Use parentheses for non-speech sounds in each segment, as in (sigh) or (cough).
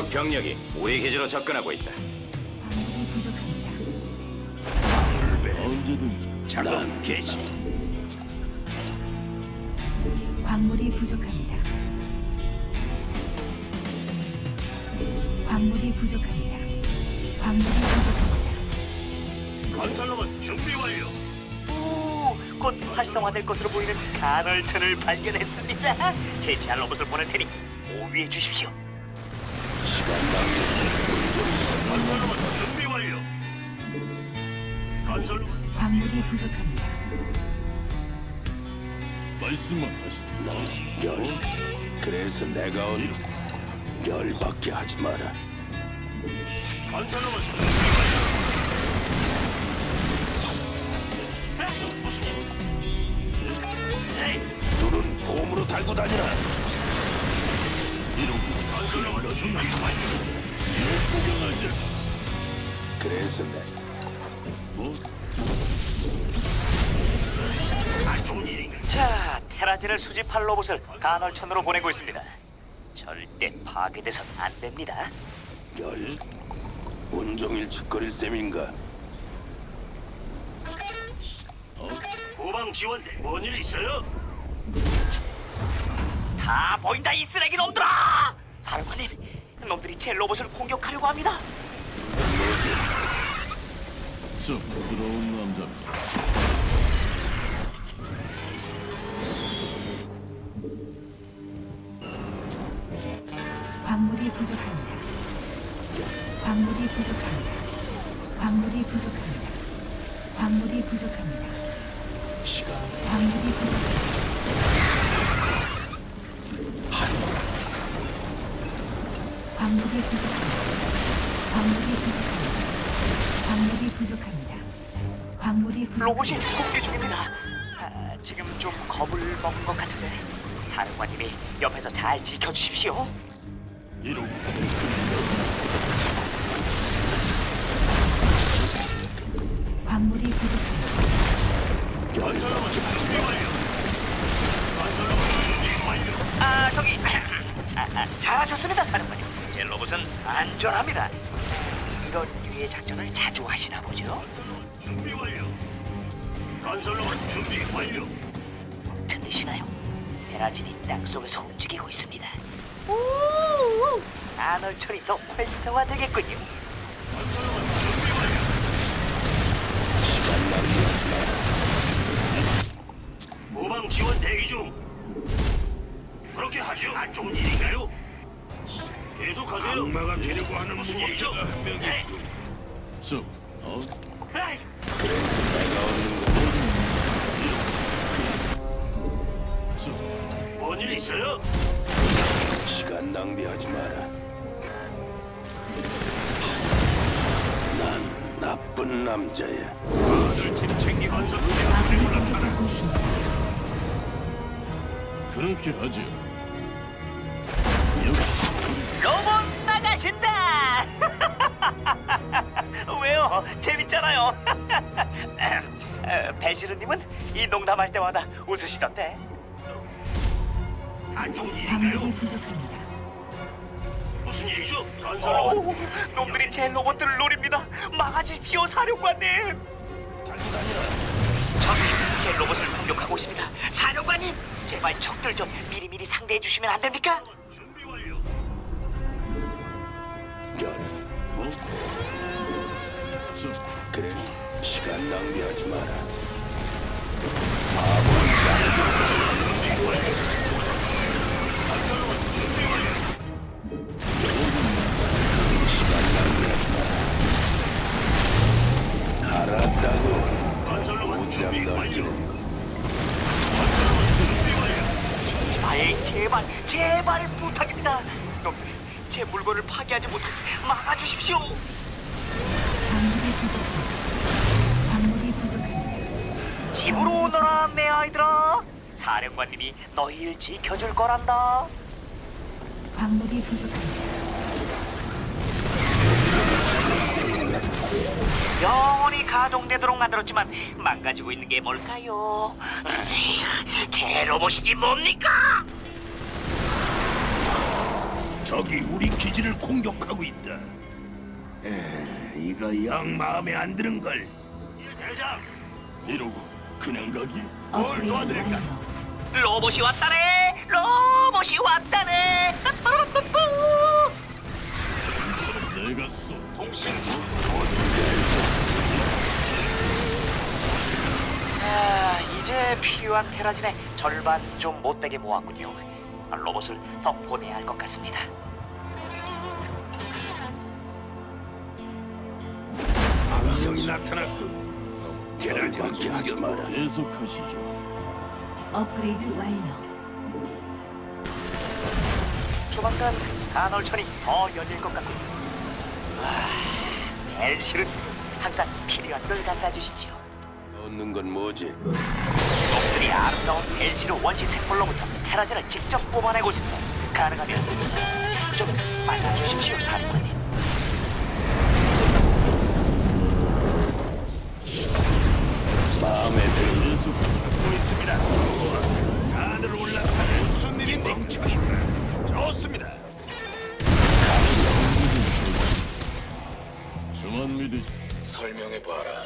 적 병력이 우리 기지로 접근하고 있다. 난 개시. 광물이 부족합니다. 광물이 부족합니다. 광물이 부족합니다. 건설로봇 준비 완료. 오, 곧 활성화될 것으로 보이는 간헐천을 발견했습니다. (laughs) 제치할 로봇을 보낼 테니 오위해 주십시오. 준비 완료. 광물이 부족합니다. 말씀만 하시죠. 열. 그래서 내가 온 열받게 하지 마라. 눈은 곰으로 달고 다니라. 이런 건 그래서 내? 자, 테라진을 수집할 로봇을 간헐천으로 보내고 있습니다. 절대 파괴돼선 안 됩니다. 열 온종일 짓거릴 셈인가? 후방 지원대 뭔일 있어요? 다 보인다 이 쓰레기 놈들아! 사령관님, 놈들이 제 로봇을 공격하려고 합니다. 저 부드러운 남자 광물이 부족합니다. 광물이 부족합니다. 광물이 부족합니다. 광물이 부족합니다. 시간 광물이 부족합니다. 광물이 부족합니다. 광물이 부족합니다. 광물이 부족합니다. 광물이 로봇이 부족합니다. 공격 중입니다. 아, 지금 좀 겁을 먹은 것 같은데 사령관님이 옆에서 잘 지켜주십시오. 이러고 광물이 부족합니다. 아 저기 아, 아, 잘하셨습니다 사령관님. 제 로봇은 안전합니다. 이런 유의 작전을 자주 하시나 보죠? 준비 완료. 건설 로봇 준비 완료. 들리시나요? 베라진이 땅 속에서 움직이고 있습니다. 우 안월철이 더 활성화되겠군요. 건설 로봇 준비 완료. 후방 지원 대기 중. 그렇게 하죠. 안 좋은 일인가요? 계속하세요. 악마가 내려고 하는 무슨 일이죠? 네. 저 어? 에이, 저 뭔일 있어요? 시간 낭비하지 마라. 난 나쁜 남자야. 아들 짐 챙기고 공격받고 있습니다. 그렇게 하죠. (laughs) 왜요? 재밌잖아요. 에, (laughs) 배시르님은 이 농담할 때마다 웃으시던데. 안 좋은 광물이 일인가요? 부족합니다. 무슨 일이죠? 건설로봇 오, 놈들이 제 로봇들을 노립니다. 막아주십시오, 사령관님. 적이 제 로봇을 공격하고 있습니다. 사령관님, 제발 적들 좀 미리미리 상대해 주시면 안 됩니까? 준비 완료. 그래 시간 낭비하지 마라 시간 낭비하지 마라 알았다고 제발 제발 부탁입니다. 제 물건을 파괴하지 못하게 막아주십시오. 광물이 부족합니다. 광물이 부족합니다. 집으로 오너라 내 아이들아. 사령관님이 너희를 지켜줄 거란다. 광물이 부족합니다. 영원히 가동되도록 만들었지만 망가지고 있는 게 뭘까요? 제 로봇이지 뭡니까? 적이 우리 기지를 공격하고 있다 에, 이거 영 마음에 안 드는 걸 예, 대장. 이러고 그냥 가기? 업그레이드 도와드릴까? 로봇이 왔다네. 로봇이 왔다네. 빠빠라빠뿌. 내가 쏘. 통신 아, 이제 필요한 테라진의 절반 좀 못되게 모았군요. 로봇을 더 보내야 할 것 같습니다. 악령이 나타났군 열받게 하지 마라 계속하시죠. 업그레이드 완료. 조만간 간헐천이 더 열릴 것 같군요. 아, 벨실은 항상 필요한 걸 갖다 주시죠. 얻는 건 뭐지? 놈들이 아름다운 벨시르 원시 생물로부터 테라진을 직접 뽑아내고 있습니다. 가능하면 좀 만나주십시오, 사령관님. 마음에 드는 계속 듣고 있습니다. 하늘 올라가는 무슨 일이 멍청이다. 좋습니다. 저만 믿으시. 설명해 봐라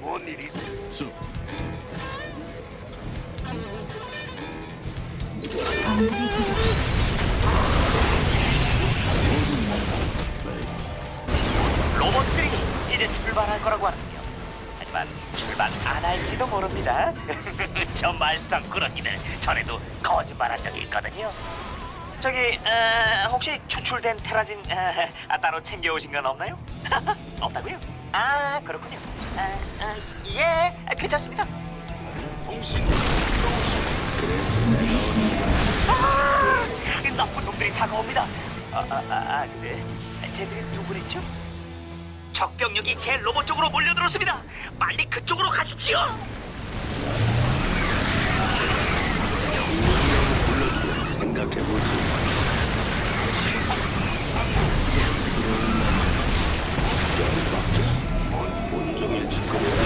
뭔 일이 있어? 로봇들이 이제 출발할 거라고 하는군요. 하지만 출발 안 할지도 모릅니다. (laughs) 저 말썽꾸러기들 전에도 거짓말한 적이 있거든요. 저기 어, 혹시 추출된 테라진 어, 아, 따로 챙겨오신 건 없나요? (laughs) 없다고요? 아 그렇군요. 아, 아, 예, 아, 괜찮습니다. 통신 아, 이 나쁜 놈들이 다가옵니다. 아, 아, 아, 아 근데 쟤들이 누구랬죠? 적병력이 제 로봇 쪽으로 몰려들었습니다. 빨리 그쪽으로 가십시오. 생각해보지 온종일 짓거려 하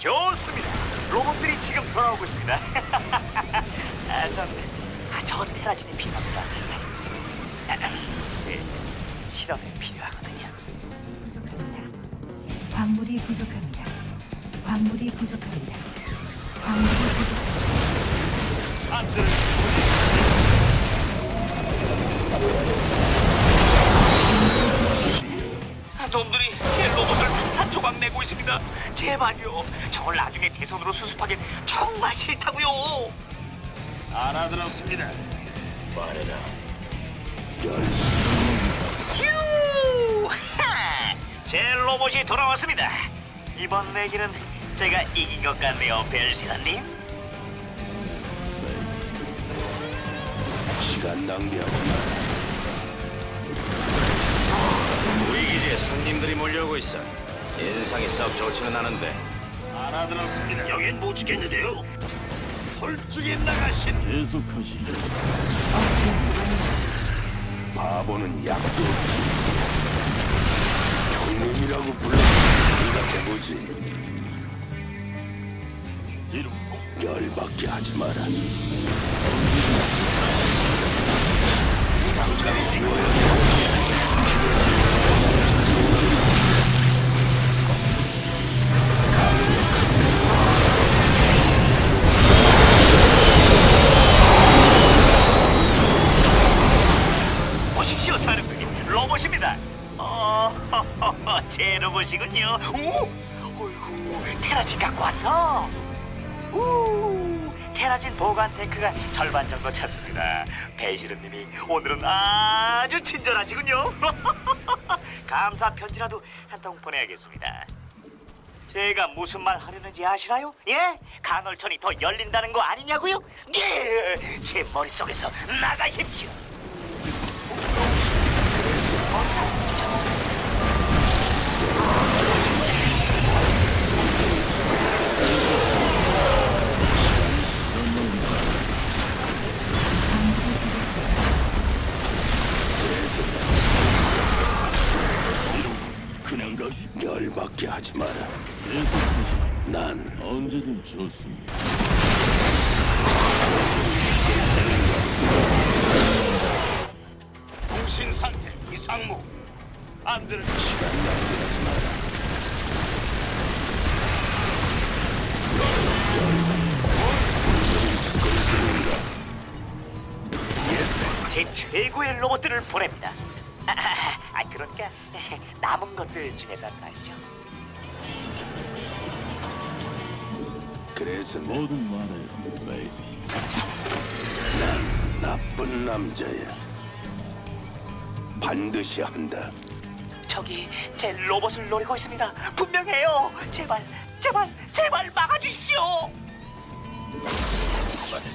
좋습니다. 로봇들이 지금 돌아오고 있습니다. (laughs) 아, 전, 아, 저 테라진이 필요합니다. 아, 제 실험에 필요하거든요. 부족합니다. 광물이 부족합니다. 광물이 부족합니다. 광물이 부족합니다. 안 아, 놈들이 제 로봇을 산산조각 내고 있습니다. 제발요. 저걸 나중에 제 손으로 수습하긴 정말 싫다고요. 알아들었습니다. 말해라 휴! 하! (laughs) 제 로봇이 돌아왔습니다. 이번 내기는 제가 이긴 것 같네요, 벨시라님. 시간 낭비하지 마라 우리 기지에 손님들이 몰려오고 있어. 인상이 썩 좋지는 않은데 알아들었습니다. 여긴 못 지켰는데요. 솔직히 나가신 계속하시죠. 바보는 약도 없지. 형님이라고 불러 생각해보지. 이루 열받게 하지 마라. 잠깐 쉬어야 로봇입니다. 어, 제 로봇이군요. 오, 어이구, 테라진 갖고 왔어. 오, 테라진 보관 탱크가 절반 정도 찼습니다. 배시르님이 오늘은 아주 친절하시군요. (laughs) 감사 편지라도 한 통 보내야겠습니다. 제가 무슨 말 하려는지 아시나요? 예? 간헐천이 더 열린다는 거 아니냐고요? 예! 제 머릿속에서 나가십시오. 좋습니다. 통신 상태 이상무. 안 들은 시간 낭비하지 마라. 제 최고의 로봇들을 보냅니다. (laughs) 아, 아, 그러니까 (laughs) 남은 것들 중에서 말이죠. 그래서 내 뭐든 말해요, 베이비. 나쁜 남자야. 반드시 한다. 저기 제 로봇을 노리고 있습니다. 분명해요. 제발, 제발, 제발 막아주십시오.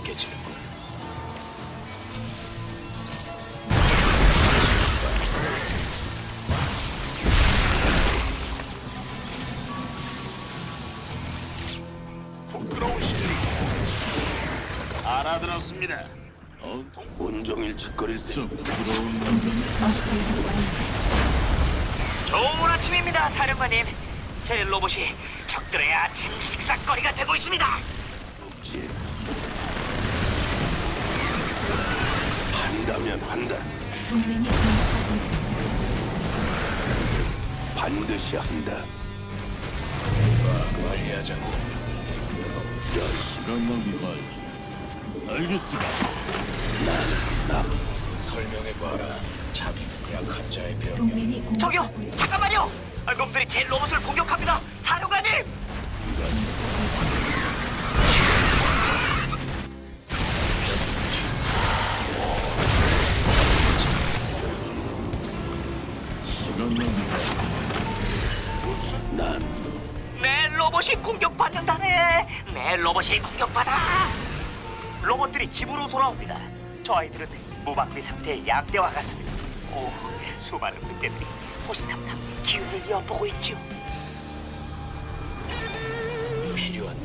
깨지는군. 알아들었습니다. 어, 온종일 짓거릴. 부드러운 남자. 좋은 아침입니다, 사령관님. 제 로봇이 적들의 아침 식사거리가 되고 있습니다. 없지. 한다면 한다. 동맹이 공격받고 있습니다. 반드시 한다. 빨리 하자고. 시간 낭비 말지. 알겠습니다. 설명해봐라. 자기 약한 자의 병. 동맹이 저기요, 공격받고 있습니다. 잠깐만요. 아, 놈들이 제 로봇을 공격합니다, 사령관님. 내 로봇이 공격받는다네. 내 로봇이 공격받아. 로봇들이 집으로 돌아옵니다. 저 아이들은 무방비 상태의 양대와 같습니다. 오, 수많은 늑대들이 호시탐탐 기운을 엿보고 있지요. 필요한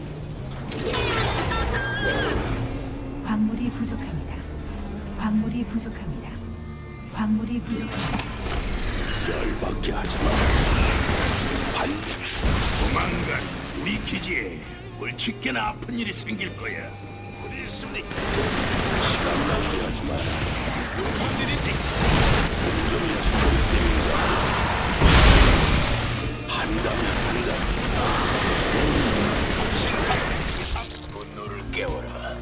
광물이 부족합니다. 광물이 부족합니다. 광물이 부족합니다. 열받게 하지 마. 반 조만간 우리 기지에 멀치게나 아픈 일이 생길 거야. 어디 있습니까? 시간 낭비하지 마라. 무슨 일이지? 온종일 짓거릴 셈인가? 한다면 한다. 분노를 깨워라.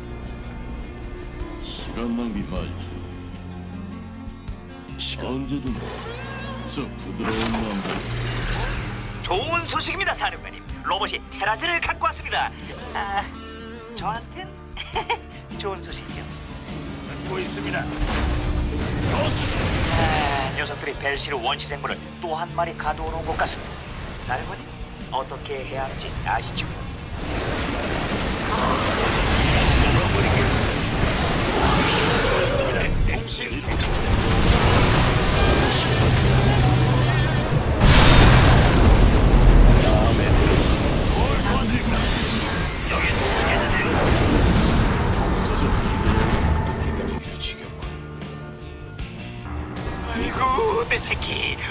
시간 낭비 말지. 시간 언제든 저 부드러운 남자. 좋은 소식입니다, 사령관님. 로봇이 테라즈를 갖고 왔습니다. 아, 저한텐 (laughs) 좋은 소식이요. 듣고 있습니다. 아, 녀석들이 벨시르 원시 생물을 또 한 마리 가두어 놓은 것 같습니다. 사령관님, 어떻게 해야 하는지 아시죠? 들어.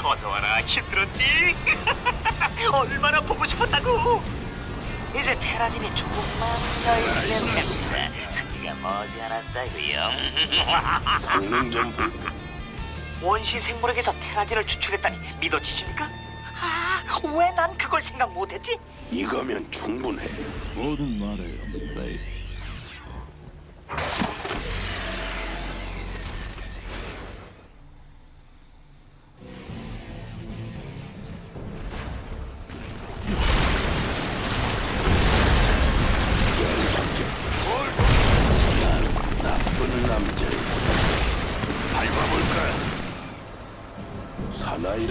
어서 와라 힘들었지? (laughs) 얼마나 보고 싶었다고 이제 테라진이 조금만 더 있으면 됩니다 승리가 머지않았다고요 (laughs) 성능 좀 볼까? 원시 생물에게서 테라진을 추출했다니 믿어지십니까? 아, 왜 난 그걸 생각 못했지? 이거면 충분해. 뭐든 말해요, 베이.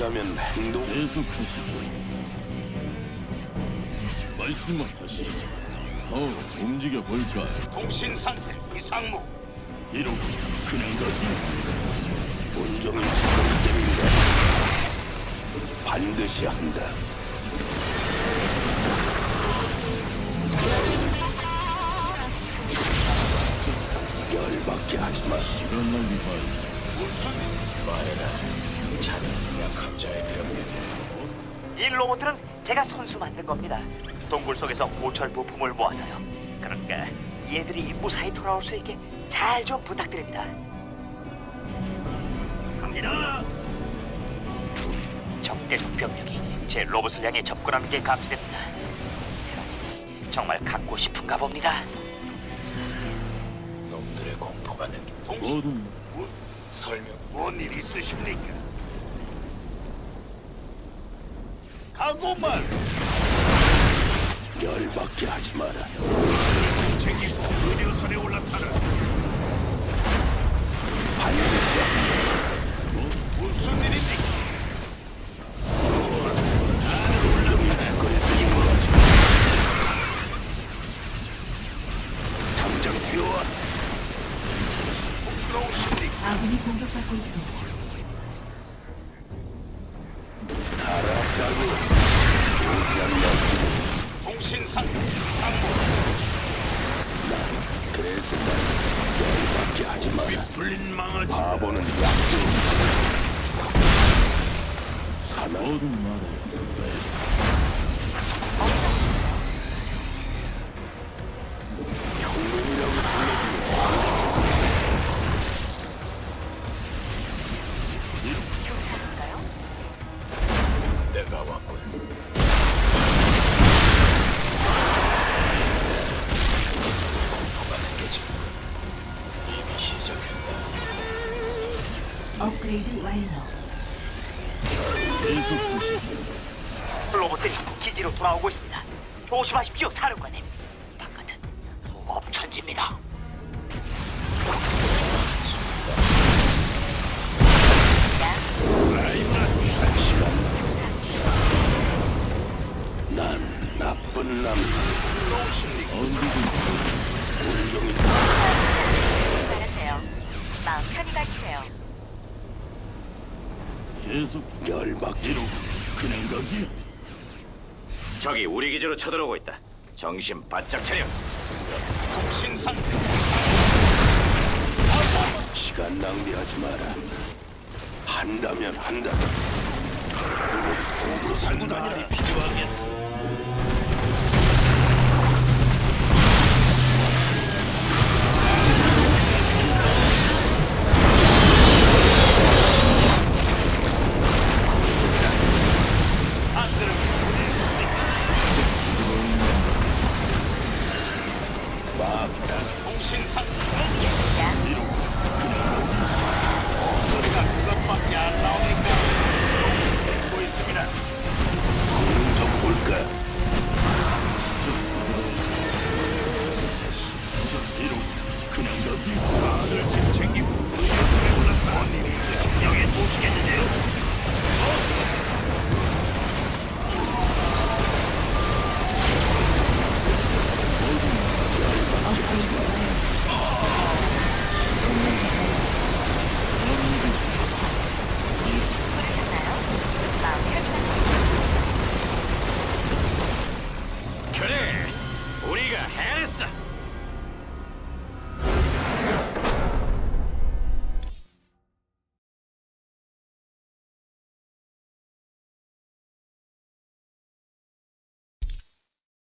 사나이라면 행동. 계속하시죠. 말씀을 하시죠. 어, 움직여 볼까요? 통신 상태 이상무. 이러고 그냥 가기. 온종일 짓거릴 셈인가? 반드시 한다. 열받게 하지 마. 시간 낭비 말고. 말해라. 자네 약학자의 병력이 이 로봇들은 제가 손수 만든 겁니다. 동굴 속에서 고철 부품을 모아서요. 그러니까 얘들이 무사히 돌아올 수 있게 잘 좀 부탁드립니다. 갑니다. 적대적 병력이 제 로봇을 향해 접근하는 게 감지됩니다. 테라진이 정말 갖고 싶은가 봅니다. 놈들의 공포가 는 통신 뭐든 설명. 뭔일 있으십니까? 가고만 열받게 하지 마라. 챙기 뭐 조 적이 우리 기지로 쳐들어오고 있다. 정신 바짝 차려. 통신 상태 시간 낭비하지 마라. 한다면 한다. 공부로 살고 다니라. 필요하겠어.